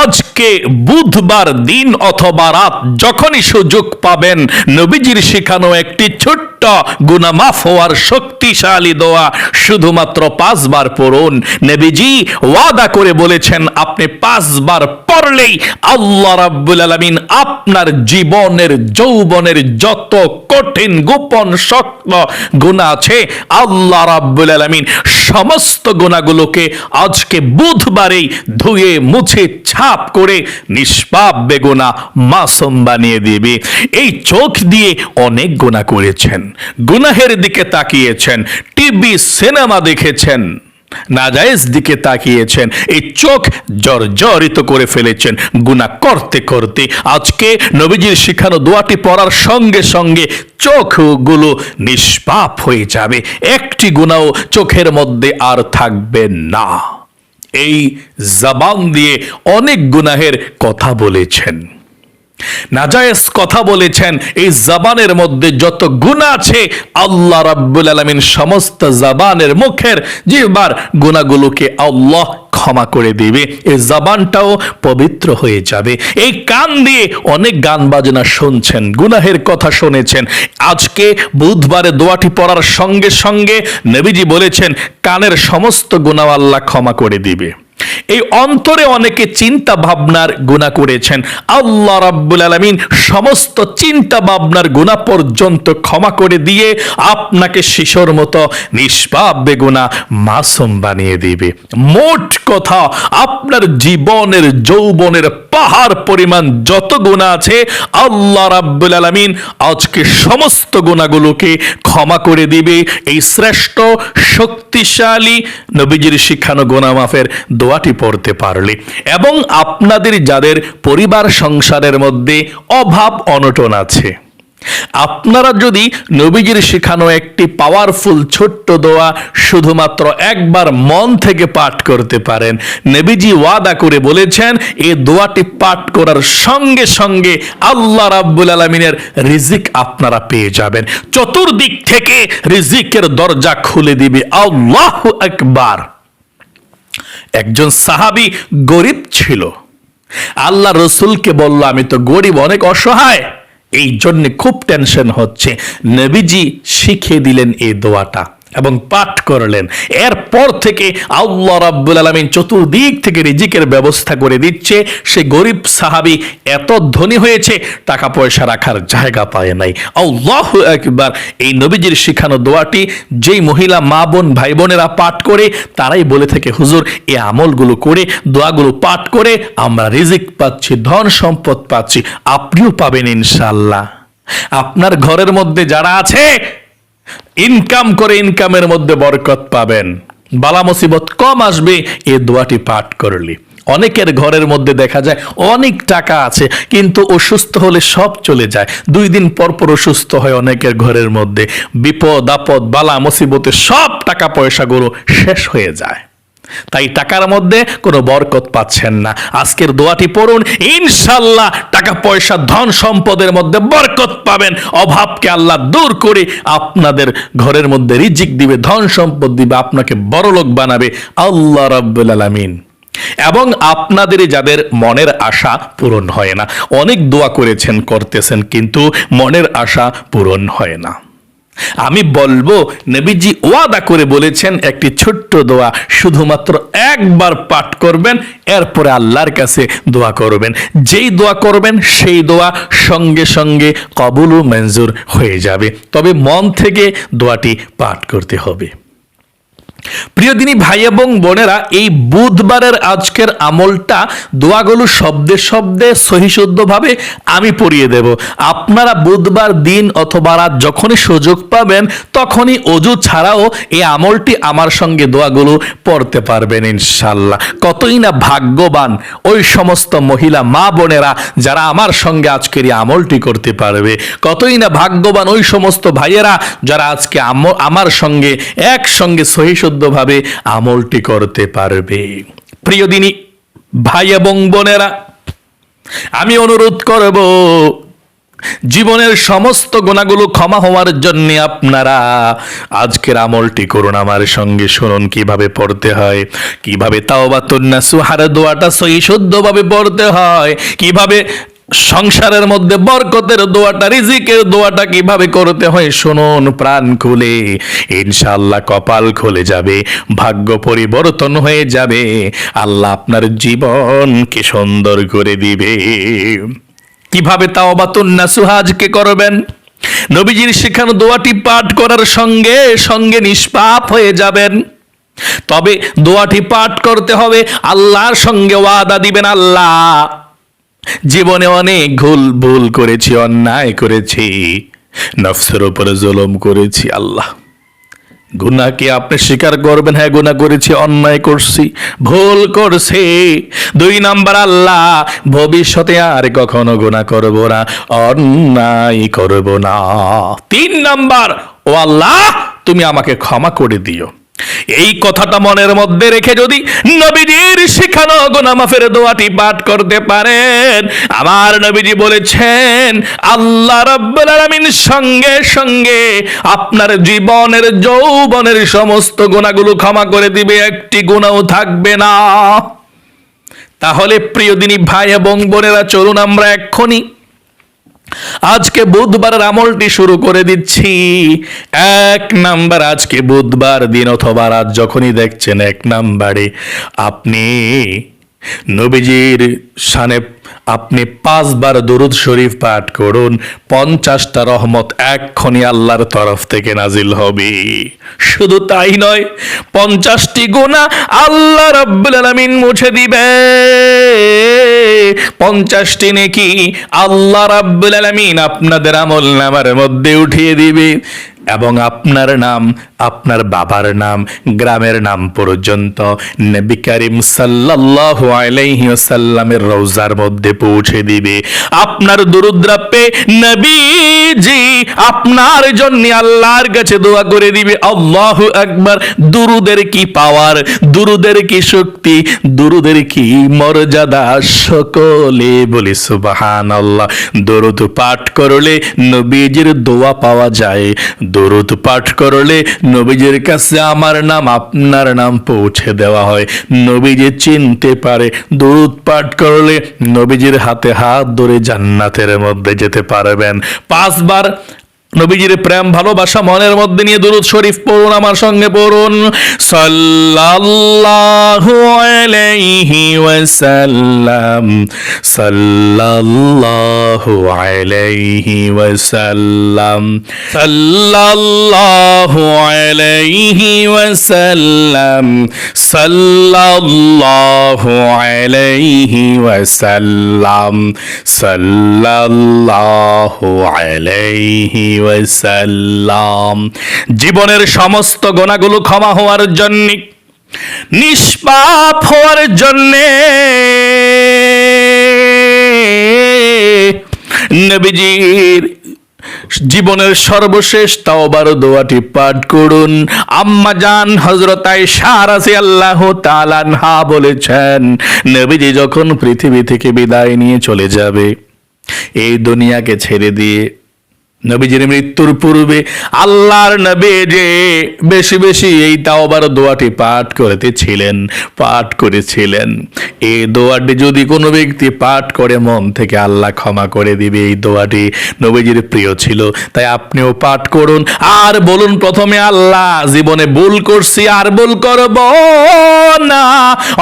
আজকে বুধবার দিন অথবা রাত যখনই সুযোগ পাবেন নবীজির শেখানো একটি ছোট্ট গুনা মাফ হওয়ার শক্তিশালী দোয়া শুধুমাত্র পাঁচবার পড়ুন। নবীজি ওয়াদা করে বলেছেন, আপনি পাঁচবার পড়লেই আল্লাহ রাব্বুল আলামিন আপনার জীবনের, যৌবনের যত কঠিন, গোপন, শক্ত গুণা আছে, আল্লাহ রাব্বুল আলামিন সমস্ত গুণাগুলোকে আজকে বুধবারেই ধুয়ে, মুছে, ছাপ করে নিষ্পাপ বেগুনা মাসুম বানিয়ে দিবে। এই চোখ দিয়ে অনেক গুণা করেছেন। গুনাহের দিকে তাকিয়েছেন, টিভি, সিনেমা দেখেছেন, নাজায়েজ দিকে তাকিয়েছেন, এই চোখ জর্জরিত করে ফেলেছেন, গুনাহ করতে করতে। আজকে নবীজির শিখানো দোয়াটি পড়ার সঙ্গে সঙ্গে চোখগুলো নিষ্পাপ হয়ে যাবে, একটি গুণাও চোখের মধ্যে আর থাকবে না। এই জবান দিয়ে অনেক গুনাহের কথা বলেছেন। নাজায়েজ কথা বলেছেন, এই জবানের মধ্যে যত গুণা আছে, আল্লাহ রাব্বুল আলামিন সমস্ত জবানের মুখের জিহ্বার গুণাগুলোকে আল্লাহ ক্ষমা করে দিবে। এই জবানটাও পবিত্র হয়ে যাবে। এই কান দিয়ে অনেক গান বাজনা শুনছেন, গুনাহের কথা শুনেছেন। আজকে বুধবারে দোয়াটি পড়ার সঙ্গে সঙ্গে নবীজি বলেছেন, কানের সমস্ত গুনাহ আল্লাহ ক্ষমা করে দিবে। এই অন্তরে অনেকে চিন্তা ভাবনার গুণা করেছেন। আল্লাহ রাব্বুল আলামিন সমস্ত চিন্তা ভাবনার গুণা পর্যন্ত ক্ষমা করে দিয়ে আপনাকে শিশোর মতো নিষ্পাপ, বেগুনা, মাসুম বানিয়ে দিবে। মোট কথা, আপনার জীবনের, যৌবনের পাহাড় পরিমাণ যত গুণা আছে, আল্লাহ রাব্বুল আলামিন আজকে সমস্ত গুণাগুলোকে ক্ষমা করে দিবে। এই শ্রেষ্ঠ, শক্তিশালী নবীজির শিক্ষানো গোনা মাফের দোয়াটি পড়তে পারলে। এবং আপনাদের, যাদের পরিবার সংসারের মধ্যে অভাব, অনটন আছে আপনারা যদি নবীজির শেখানো একটি পাওয়ারফুল ছোট্ট দোয়া শুধুমাত্র একবার মন থেকে পাঠ করতে পারেন, নবীজি ওয়াদা করে বলেছেন এই দোয়াটি পাঠ করার সঙ্গে সঙ্গে আল্লাহ রাব্বুল আলমিনের রিজিক আপনারা পেয়ে যাবেন। চতুর্দিক থেকে রিজিকের দরজা খুলে দিবে আল্লাহ একবার একজন সাহাবি গরিব ছিল। আল্লাহ রসুলকে বলল, আমি তো গরিব, অনেক অসহায়। এই জন্যে খুব টেনশন হচ্ছে। নবীজি শিখিয়ে দিলেন এই দোয়াটা। এবং পাঠ করলেন। এরপর থেকে আল্লাহ রাব্বুল আলমিন চতুর্দিক থেকে রিজিকের ব্যবস্থা করে দিচ্ছে। সে গরিব সাহাবি এত ধনী হয়েছে টাকা পয়সা রাখার জায়গা পায় নাই। আল্লাহ একবার এই নবীজির শিখানো দোয়াটি যেই মহিলা মা বোন, ভাই বোনেরা পাঠ করে, তারাই বলে থেকে, হুজুর এই আমলগুলো করে, দোয়াগুলো পাঠ করে আমরা রিজিক পাচ্ছি, ধন সম্পদ পাচ্ছি। আপনিও পাবেন ইনশাল্লাহ আপনার ঘরের মধ্যে যারা আছে ইনকাম করে ইনকামের মধ্যে বরকত পাবেন। বালা মুসিবত কম আসবে, এ দোয়াটি পাঠ করলি। অনেকের ঘরের মধ্যে দেখা যায় অনেক টাকা আছে, কিন্তু অসুস্থ হলে সব চলে যায়। দুই দিন পরপর পর অসুস্থ হয় অনেকের ঘরের মধ্যে। বিপদ, আপদ, বালা, মুসিবতে সব টাকা পয়সাগুলো শেষ হয়ে যায়। তাই টাকার মধ্যে কোনো বরকত পাচ্ছেন না। আজকের দোয়াটি পড়ুন ইনশাল্লাহ টাকা পয়সা, ধন সম্পদের মধ্যে বরকত পাবেন। অভাবকে আল্লাহ দূর করে আপনাদের ঘরের মধ্যে রিজিক দিবে, ধন সম্পদ দিবে, আপনাকে বড়লোক বানাবে। আল্লাহ রাব্বুল আলামিন। এবং আপনাদের যাদের মনের আশা পূরণ হয় না, অনেক দোয়া করেছেন, করতেছেন, কিন্তু মনের আশা পূরণ হয় না। আমি বলব, নবীজি ওয়াদা করে বলেছেন, একটি ছোট্ট দোয়া শুধুমাত্র একবার পাঠ করবেন, এরপরে আল্লাহর কাছে দোয়া করবেন। যেই দোয়া করবেন, সেই দোয়া সঙ্গে সঙ্গে কবুল ও মঞ্জুর হয়ে যাবে। তবে মন থেকে দোয়াটি পাঠ করতে হবে। প্রিয় দিনী ভাই এবং বোনেরা, এই বুধবারের আজকের আমলটা দোয়াগুলো শব্দে শব্দে সহিশুদ্ধভাবে আমি পড়িয়ে দেব। আপনারা বুধবার দিন অথবা রাত যখনই সুযোগ পাবেন, তখনই অজু ছাড়াও এই আমলটি আমার সঙ্গে দোয়াগুলো পড়তে পারবেন ইনশাল্লাহ কতই না ভাগ্যবান ওই সমস্ত মহিলা, মা বোনেরা যারা আমার সঙ্গে আজকের এই আমলটি করতে পারবে। কতই না ভাগ্যবান ওই সমস্ত ভাইয়েরা যারা আজকে আমার সঙ্গে একসঙ্গে সহিশুদ্ধভাবে আমলটি করতে পারবে। প্রিয় দিনী, ভাই এবং বোনেরা, আমি অনুরোধ করব, জীবনের সমস্ত গুণাগুলো ক্ষমা হওয়ার জন্য আপনারা আজকের আমলটি করুন। আমার সঙ্গে শুনুন কীভাবে পড়তে হয়, কীভাবে তাওবাতুন্না সুহার দোয়াটা সহি শুদ্ধভাবে পড়তে হয়, কীভাবে সংসারের মধ্যে বরকতের দোয়াটা, রিজিকের দোয়াটা কীভাবে করতে হয় শুনুন, প্রাণ খুলে, ইনশাআল্লাহ কপাল খুলে যাবে, ভাগ্য পরিবর্তন হয়ে যাবে, আল্লাহ আপনার জীবনকে সুন্দর করে দিবে। কীভাবে তাওবাতুন্না সুহাজকে করবেন? নবীজির শেখানো দোয়াটি পাঠ করার সঙ্গে সঙ্গে নিষ্পাপ হয়ে যাবেন। তবে দোয়াটি পাঠ করতে হবে, আল্লাহর সঙ্গে ওয়াদা দিবেন, আল্লাহ। জীবনে অনেক ভুল ভুল করেছি, অন্যায় করেছি, নফসের উপরে জুলুম করেছি, আল্লাহ। গুনাকে আপনি স্বীকার করবেন? হ্যাঁ গুনাহ করেছি, অন্যায় করছি, ভুল করছি। দুই নাম্বার, আল্লাহ, ভবিষ্যতে আর কখনো গুনাহ করব না, অন্যায় করব না। তিন নাম্বার, ও আল্লাহ, তুমি আমাকে ক্ষমা করে দিও। এই কথাটা মনের মধ্যে রেখে যদি নবীজির শিখানো গোনামাফের দোয়াটি পাঠ করতে পারেন, আমার নবীজি বলেছেন, আল্লাহ রাব্বুল আলামিন সঙ্গে সঙ্গে আপনার জীবনের, যৌবনের সমস্ত গুণাগুলো ক্ষমা করে দিবে, একটি গুণাও থাকবে না। তাহলে প্রিয় দিনী ভাই এবং বোনেরা, চলুন আমরা এক্ষুনি আজকে বুধবারের আমলটি শুরু করে দিচ্ছি। এক নাম্বার আজকে বুধবার দিন অথবা রাত যখনই দেখছেন, এক নাম্বারে আপনি নবীজির সানে আপনি পাঁচবার দরুদ শরীফ পাঠ করুন, পঞ্চাশটা রহমত এক্ষণি আল্লাহর তরফ থেকে নাজিল হবে। শুধু তাই নয়, পঞ্চাশটি গোনা আল্লাহ আলামিন মুছে দিবে। পঞ্চাশটি নেকি আল্লাহ রাব্বুল আলামিন আপনাদের আমল নামার মধ্যে উঠিয়ে দিবে। এবং আপনার নাম, আপনার বাবার নাম, গ্রামের নাম পর্যন্ত নবী করিম সাল্লাল্লাহু আলাইহি ওয়াসাল্লামের রওজার মধ্যে পৌঁছে দিবে। আপনার দুরুদ্রাপে নবীজি আপনার জন্য আল্লাহর কাছে দোয়া করে দিবে, আল্লাহু আকবার, দুরুদের কি পাওয়ার, দুরুদের কি শক্তি, দুরুদের কি মর্যাদা সকলে বলি সুবহানাল্লাহ। দরুদ পাঠ করলে নবীজির দোয়া পাওয়া যায়। দরুদ পাঠ করলে নবীজির কাছে আমার নাম, আপনার নাম পৌঁছে দেওয়া হয়। নবীজি চিনতে পারে, দরুদ পাঠ করলে নবীজির হাতে হাত ধরে জান্নাতের মধ্যে যেতে পারবেন। পাঁচবার নবীজির প্রেম, ভালোবাসা, মনের মধ্যে নিয়ে দুরুদ শরীফ পড়ুন, আমার সঙ্গে পড়ুন। সাল্লাল্লাহু আলাইহি ওয়াসাল্লাম, সাল্লাল্লাহু আলাইহি ওয়াসাল্লাম, সাল্লাল্লাহু আলাইহি ওয়াসাল্লাম, সাল্লাল্লাহু আলাইহি ওয়াসাল্লাম, সাল্লাল্লাহু আলাইহি ওয়াসাল্লাম জীবনের সমস্ত গোনাগুলো ক্ষমা হওয়ার জন্য, নিষ্পাপ হওয়ার জন্যে নবীজির জীবনের সর্বশেষ তাওবার দোয়াটি পাঠ করুন। আম্মা জান হজরত আয়েশা রাদিয়াল্লাহু আনহা বলেছেন, নবীজি যখন পৃথিবী থেকে বিদায় নিয়ে চলে যাবে, এই দুনিয়াকে ছেড়ে দিয়ে নবীজির মৃত্যুর পূর্বে আল্লাহর নবী যে বেশি বেশি এই তাওবার দোয়াটি পাঠ করতেছিলেন, পাঠ করেছিলেন। এই দোয়াটি যদি কোনো ব্যক্তি পাঠ করে, মন থেকে আল্লাহ ক্ষমা করে দিবে। এই দোয়াটি নবীজির প্রিয় ছিল, তাই আপনিও পাঠ করুন। আর বলুন, প্রথমে আল্লাহ, জীবনে ভুল করছি, আর ভুল করব না।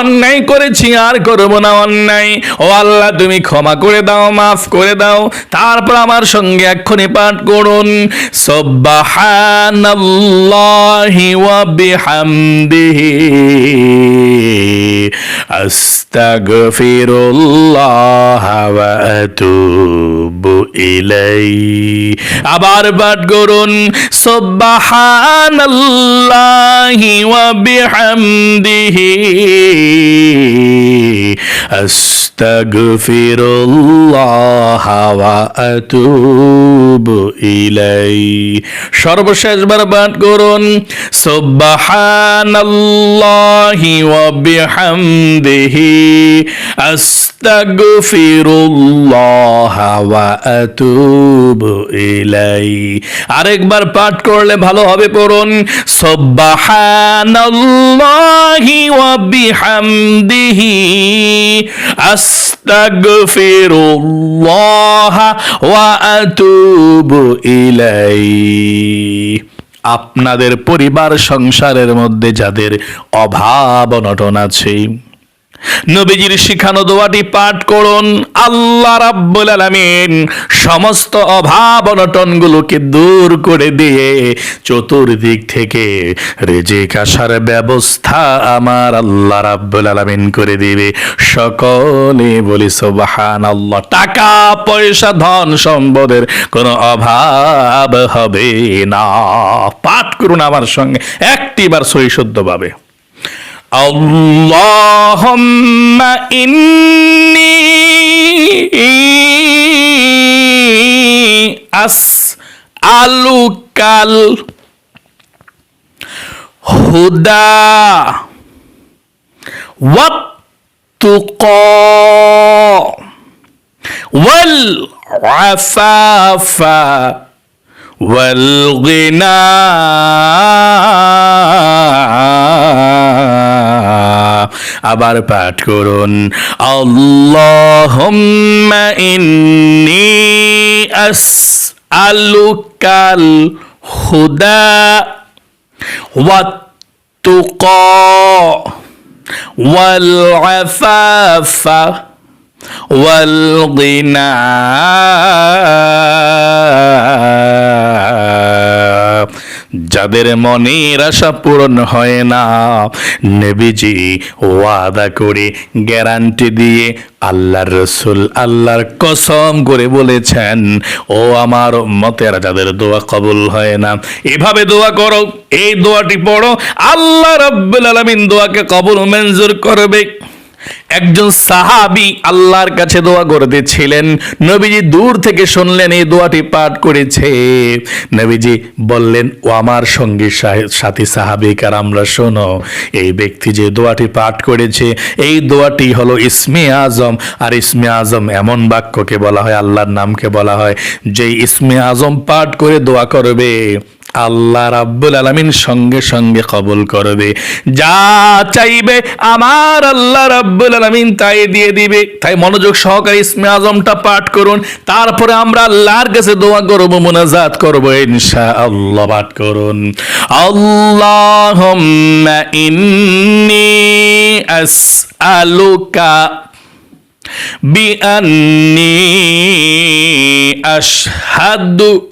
অন্যায় করেছি, আর করব না অন্যায়। ও আল্লাহ, তুমি ক্ষমা করে দাও, মাফ করে দাও। তারপর আমার সঙ্গে এক্ষুনি পাঠ করুন। সুবহানাল্লাহি ওয়া বিহামদিহি। আস্তাগফিরুল্লাহ ওয়া আতুবু ইলাইহি। আবার পাঠ করুন। সুবহানাল্লাহি ওয়া বিহামদিহি। আস্তাগফিরুল্লাহ ওয়া আতুবু ইলাই। সর্বশেষবার পাঠ করুন। সুবহানাল্লাহি ওয়া বিহামদিহি। আস্তাগফিরুল্লাহ ওয়া আতুবু ইলাই। আরেকবার পাঠ করলে ভালো হবে পড়ুন। সুবহানাল্লাহি ওয়া বিহামদিহি। আস্তাগফিরুল্লাহ ওয়া আতুবু ইলাই। আপনাদের পরিবার সংসারের মধ্যে যাদের অভাব অনটন আছে নবীজির শিখানো দোয়াটি পাঠ করুন, আল্লাহ রাব্বুল আলামিন সমস্ত অভাব অনটনগুলোকে দূর করে দিয়ে চতুর্দিক থেকে রেজেক আসার ব্যবস্থা আমার আল্লাহ রাব্বুল আলামিন করে দিবে। সকলে বলি সুবহান আল্লাহ টাকা, পয়সা, ধন সম্পদের কোনো অভাব হবে না। পাঠ করুন আমার সঙ্গে, একটিবার সই শুদ্ধ পাবে اللهم إني أسألك الهدى والتقى والعفاف والغنى আবার পাঠ করুন আল্লাহুম্মা ইন্নি আসআলুকাল হুদা والتقى والعفاف والغنى যাদের মনের আশা পূরণ হয় না নেবিজি ওয়াদা করে গ্যারান্টি দিয়ে আল্লাহর রসুল আল্লাহর কসম করে বলেছেন ও আমার মতের যাদের দোয়া কবুল হয় না এভাবে দোয়া করো এই দোয়াটি পড়ো আল্লাহ রব্বুল আলমিন দোয়াকে কবুল মঞ্জুর করবে একজন সাহাবি আল্লাহর কাছে দোয়া করতেছিলেন। নবীজি দূর থেকে শুনলেন, এই দোয়াটি পাঠ করেছে। নবীজি বললেন, ও আমার সঙ্গী সাথী সাহাবিকার আমরা শোনো, এই ব্যক্তি যে দোয়াটি পাঠ করেছে, এই দোয়াটি হলো ইসমে আজম। আর ইসমে আজম এমন বাক্যকে বলা হয়, আল্লাহর নামকে বলা হয়, যে ইসমে আজম পাঠ করে দোয়া করবে। আল্লাহ রাব্বুল আলামিন সঙ্গে সঙ্গে কবুল করবে। যা চাইবে আমার আল্লাহ রাব্বুল আলামিন তাই দিয়ে দিবে। তাই মনোযোগ সহকারে ইসমে আজমটা পাঠ করুন। তারপরে আমরা আল্লাহর কাছে দোয়া করব, মোনাজাত করব, ইনশাআল্লাহ পাঠ করুন। আল্লাহুম্মা ইন্নী আসআলুকা বিআন্নী আশহাদু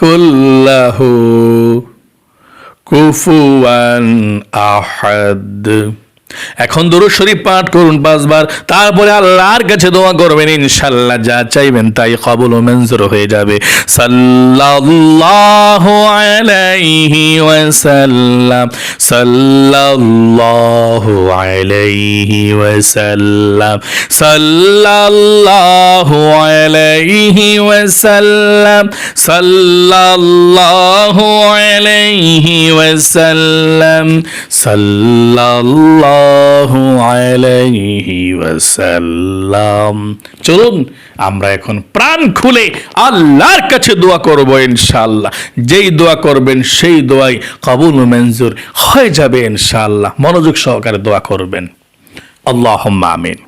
كله كفوا أحد. এখন দরুদ শরীফ পাঠ করুন পাঁচবার, তারপরে আল্লাহর কাছে দোয়া করবেন ইনশাল্লাহ যা চাইবেন তাই কবুল ও মঞ্জুর হয়ে যাবে। সাল্লাল্লাহু আলাইহি ওয়াসাল্লাম, সাল্লাল্লাহু আলাইহি ওয়াসাল্লাম, সাল্লাল্লাহু আলাইহি ওয়াসাল্লাম, সাল্লাল্লাহু আলাইহি ওয়াসাল্লাম, সাল্লাল্লাহু আলাইহি ওয়াসাল্লাম। চলুন, আমরা এখন প্রাণ খুলে আল্লাহর কাছে দোয়া করব ইনশাআল্লাহ। যেই দোয়া করবেন, সেই দোয়াই কবুল মঞ্জুর হয়ে যাবে ইনশাআল্লাহ। মনোযোগ সহকারে দোয়া করবেন। আল্লাহ আমিন।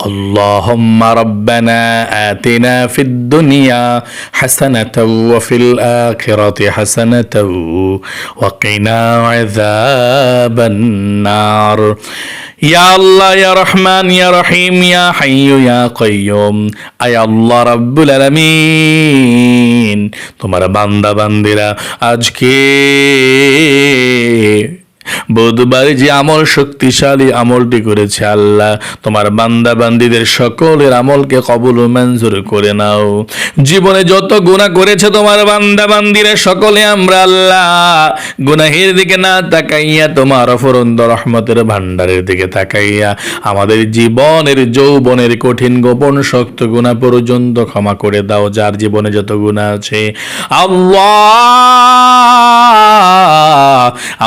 اللهم ربنا آتنا في الدنيا حسنة وفي الآخرة حسنة وقنا عذاب النار يا الله يا رحمن يا رحيم يا حي يا قيوم আয় আল্লাহ রাব্বুল আলামিন তোমার বান্দা বান্দিরা আজকে বুধবার যে আমল শক্তিশালী আমলটি করেছে আল্লাহ, তোমার বান্দা বান্দিদের সকলের আমলকে কবুল মঞ্জুর করে নাও। জীবনে যত গুনাহ করেছে তোমার বান্দা বান্দিরা সকলে আমরা আল্লাহ, গুনাহের দিকে না তাকাইয়া তোমার অফরন্দ রহমতের ভান্ডারের দিকে তাকাইয়া আমাদের জীবনের, যৌবনের কঠিন গোপন শক্ত গুণা পর্যন্ত ক্ষমা করে দাও, যার জীবনে যত গুণা আছে। আল্লাহ,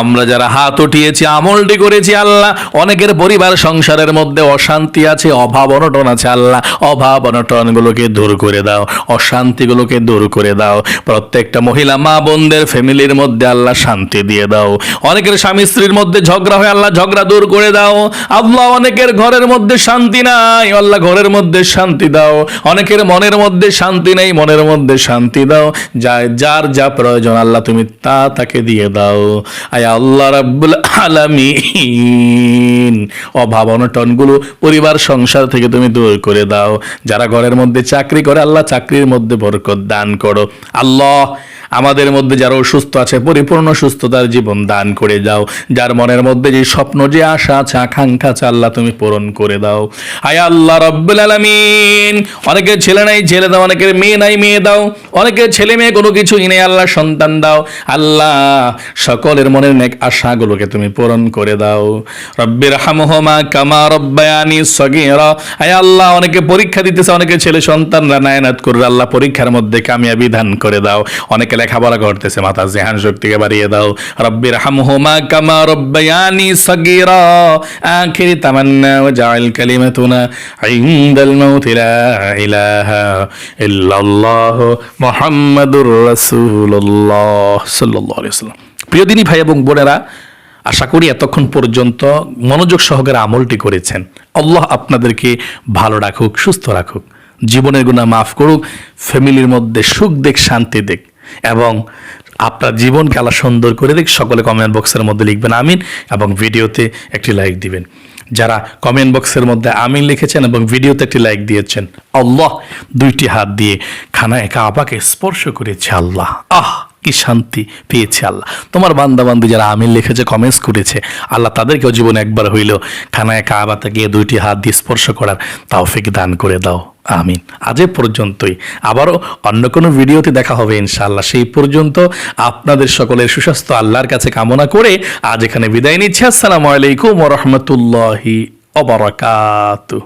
আমরা যারা হাত উঠিয়েছি আমলটি করেছি আল্লাহ। অনেকের পরিবার সংসারের মধ্যে অশান্তি আছে, অভাব অনটন আছে আল্লাহ। অভাব অনটনগুলোকে দূর করে দাও, অশান্তিগুলোকে দূর করে দাও। প্রত্যেকটা মহিলা মা বোনদের ফ্যামিলির মধ্যে আল্লাহ শান্তি দিয়ে দাও। অনেকের স্বামী স্ত্রীর মধ্যে ঝগড়া হয়, আল্লাহ ঝগড়া দূর করে দাও। আল্লাহ অনেকের ঘরের মধ্যে শান্তি নাই, আল্লাহ ঘরের মধ্যে শান্তি দাও। অনেকের মনের মধ্যে শান্তি নেই, মনের মধ্যে শান্তি দাও। যা যার যা প্রয়োজন আল্লাহ তুমি তা তাকে দিয়ে দাও। আয় আল্লাহ রাব্বুল আলামিন। অভাব অনটনগুলো পরিবার সংসার থেকে তুমি দূর করে দাও। যারা ঘরের মধ্যে চাকরি করে, আল্লাহ চাকরির মধ্যে বরকত দান করো। আল্লাহ আমাদের মধ্যে যারা অসুস্থ আছে, পরিপূর্ণ সুস্থতার জীবন দান করে দাও। যার মনের মধ্যে যে স্বপ্ন, যে আশা আছে, আকাঙ্ক্ষা আছে, আল্লাহ তুমি পূরণ করে দাও। আয় আল্লাহ রব্বুল আলামিন। অনেকের ছেলে নাই, ছেলে দাও, অনেকের মেয়ে নাই, মেয়ে দাও। অনেকের ছেলে মেয়ে, কোনো কিছুই নেই, আল্লাহ সন্তান দাও। আল্লাহ সকলের মনের নেক আশাগুলোকে তুমি পূরণ করে দাও। রব্বির হামহমা কামা রব্বায়ানি সগীরা। আয় আল্লাহ, অনেকে পরীক্ষা দিতেছে, অনেকে ছেলে সন্তানরা নায়নাত করে আল্লাহ পরীক্ষার মধ্যে কামিয়াবি দান করে দাও। অনেকে লেখাপড়া করতেছে, মাথা জেহান শক্তিকে বাড়িয়ে দাও। রব্বির হামহুমা কামা রব্বায়ানি সগীরা। আখিরি তামান্না ইলাহা ইল্লাল্লাহ রাসূলুল্লাহ সাল্লাল্লাহু আলাইহি ওয়াসাল্লাম। প্রিয় দিনী ভাই এবং বোনেরা, আশা করি এতক্ষণ পর্যন্ত মনোযোগ সহকারে আমলটি করেছেন। আল্লাহ আপনাদেরকে ভালো রাখুক, সুস্থ রাখুক। জীবনের গুণা মাফ করুক, ফ্যামিলির মধ্যে সুখ দেখ, শান্তি দেখ। এবং আপনার জীবন খেলা সুন্দর করে দেখ সকলে কমেন্ট বক্সের মধ্যে লিখবেন আমিন এবং ভিডিওতে একটি লাইক দিবেন। যারা কমেন্ট বক্সের মধ্যে আমিন লিখেছেন এবং ভিডিওতে একটি লাইক দিয়েছেন, আল্লাহ দুইটি হাত দিয়ে খানায় আপাকে স্পর্শ করেছে আল্লাহ। আহ! কি শান্তি পেয়েছে আল্লাহ। তোমার বান্দা বান্দি যারা আমিন লিখেছে কমেন্টস করেছে, আল্লাহ তাদেরকেও জীবনে একবার হইল খানায় কাবাতে গিয়ে দুইটি হাত দিয়ে স্পর্শ করার তাওফিক দান করে দাও। আমিন। আজ পর্যন্তই। আবারও অন্য কোনো ভিডিওতে দেখা হবে ইনশাআল্লাহ। সেই পর্যন্ত আপনাদের সকলের সুস্বাস্থ্য আল্লাহর কাছে কামনা করে আজ এখানে বিদায় নিচ্ছি। আসসালামু আলাইকুম ওরহমতুল্লাহি অবরাকাতু